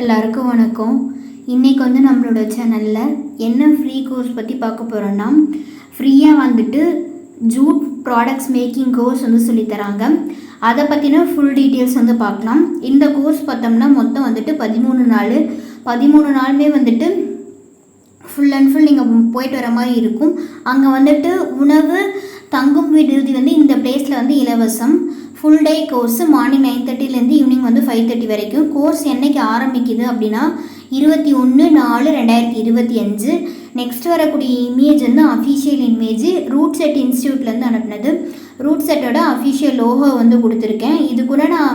எல்லாருக்கும் வணக்கம். இன்றைக்கி வந்து நம்மளோட சேனலில் என்ன ஃப்ரீ கோர்ஸ் பற்றி பார்க்க போகிறோன்னா ஃப்ரீயாக வந்துட்டு ஜூட் ப்ராடக்ட்ஸ் மேக்கிங் கோர்ஸ் வந்து சொல்லித்தராங்க அதை பற்றின ஃபுல் டீட்டெயில்ஸ் வந்து பார்க்கலாம். இந்த கோர்ஸ் பார்த்தோம்னா மொத்தம் வந்துட்டு பதிமூணு நாள். பதிமூணு நாளுமே வந்துட்டு ஃபுல் அண்ட் ஃபுல் நீங்கள் போயிட்டு வர மாதிரி இருக்கும். அங்கே வந்துட்டு உணவு தங்கும் விடுதி வந்து இந்த பிளேஸில் வந்து இலவசம். Full day course morning nine தேர்ட்டிலேருந்து evening வந்து ஃபைவ் தேர்ட்டி வரைக்கும். கோர்ஸ் என்னைக்கு ஆரம்பிக்குது அப்படின்னா இருபத்தி ஒன்று நாலு ரெண்டாயிரத்தி இருபத்தி அஞ்சு. நெக்ஸ்ட் வரக்கூடிய இமேஜ் வந்து அஃபிஷியல் இமேஜ் ரூட் செட் இன்ஸ்டியூட்லேருந்து அனுப்புனது. ரூட் செட்டோட அஃபிஷியல் லோகோ வந்து கொடுத்துருக்கேன். இது கூட நான்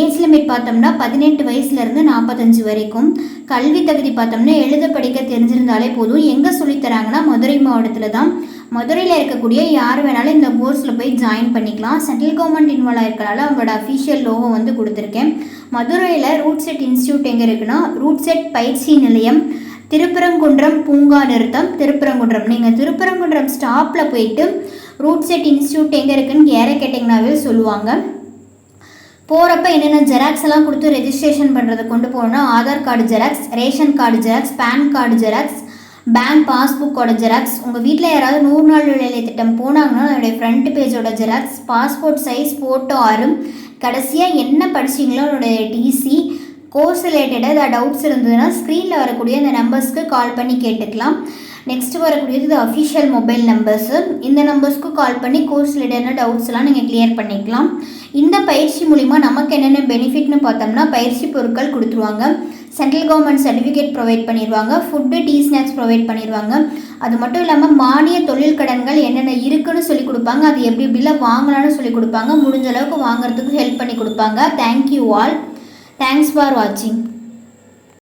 ஏஜ் லிமிட் பார்த்தோம்னா பதினெட்டு வயசுலேருந்து நாற்பத்தஞ்சு வரைக்கும். கல்வி தகுதி பார்த்தோம்னா எழுத படிக்க தெரிஞ்சிருந்தாலே போதும். எங்கே சொல்லித்தராங்கன்னா மதுரை மாவட்டத்தில் தான். மதுரையில் இருக்கக்கூடிய யார் வேணாலும் இந்த கோர்ஸில் போய் ஜாயின் பண்ணிக்கலாம். சென்ட்ரல் கவர்மெண்ட் இன்வால்வ் ஆயிருக்கனால அவங்களோட அஃபிஷியல் லோகோ வந்து கொடுத்துருக்கேன். மதுரையில் ரூட் செட் இன்ஸ்டியூட் எங்கே இருக்குன்னா ரூட் செட் பயிற்சி நிலையம் திருப்பரங்குன்றம் பூங்கா நிறுத்தம் திருப்பரங்குன்றம். நீங்கள் திருப்பரங்குன்றம் ஸ்டாப்பில் போயிட்டு ரூட் செட் இன்ஸ்டியூட் எங்கே இருக்குன்னு யாரை கேட்டிங்கனாவே சொல்லுவாங்க. போகிறப்ப என்னென்ன ஜெராக்ஸ் எல்லாம் கொடுத்து ரெஜிஸ்ட்ரேஷன் பண்ணுறதை கொண்டு போகணும்னா Aadhaar card xerox ration card xerox PAN card xerox bank பாஸ்புக்கோட xerox உங்கள் வீட்டில் யாராவது நூறு நாள் வேலை திட்டம் போனாங்கன்னா அதோடைய ஃப்ரண்ட் பேஜோட ஜெராக்ஸ் பாஸ்போர்ட் சைஸ் ஃபோட்டோ ஆறும். கடைசியாக என்ன படிச்சீங்களோ அதோடைய டிசி கோர்ஸ் ரிலேட்டடாக ஏதாவது டவுட்ஸ் இருந்ததுன்னா ஸ்க்ரீனில் வரக்கூடிய அந்த நம்பர்ஸ்க்கு கால் பண்ணி கேட்டுக்கலாம். நெக்ஸ்ட் வரக்கூடியது இது அஃபிஷியல் மொபைல் நம்பர்ஸு இந்த நம்பர்ஸ்க்கு கால் பண்ணி கோர்ஸ் ரிலேட்டடான டவுட்ஸ்லாம் நீங்கள் கிளியர் பண்ணிக்கலாம். இந்த பயிற்சி மூலிமா நமக்கு என்னென்ன பெனிஃபிட்னு பார்த்தோம்னா பயிற்சி பொருட்கள் கொடுத்துருவாங்க. சென்ட்ரல் கவர்மெண்ட் சர்டிஃபிகேட் ப்ரொவைட் பண்ணிடுவாங்க ஃபுட்டு டீ ஸ்நாக்ஸ் ப்ரொவைட் பண்ணிடுவாங்க அது மட்டும் இல்லாமல் மானிய தொழில் கடன்கள் என்னென்ன இருக்குன்னு சொல்லி கொடுப்பாங்க. அது எப்படி எப்படிலாம் வாங்கலாம்னு சொல்லி கொடுப்பாங்க. முடிஞ்ச அளவுக்கு வாங்குறதுக்கு ஹெல்ப் பண்ணி கொடுப்பாங்க. தேங்க்யூ ஆல் தேங்க்ஸ் ஃபார் வாட்சிங்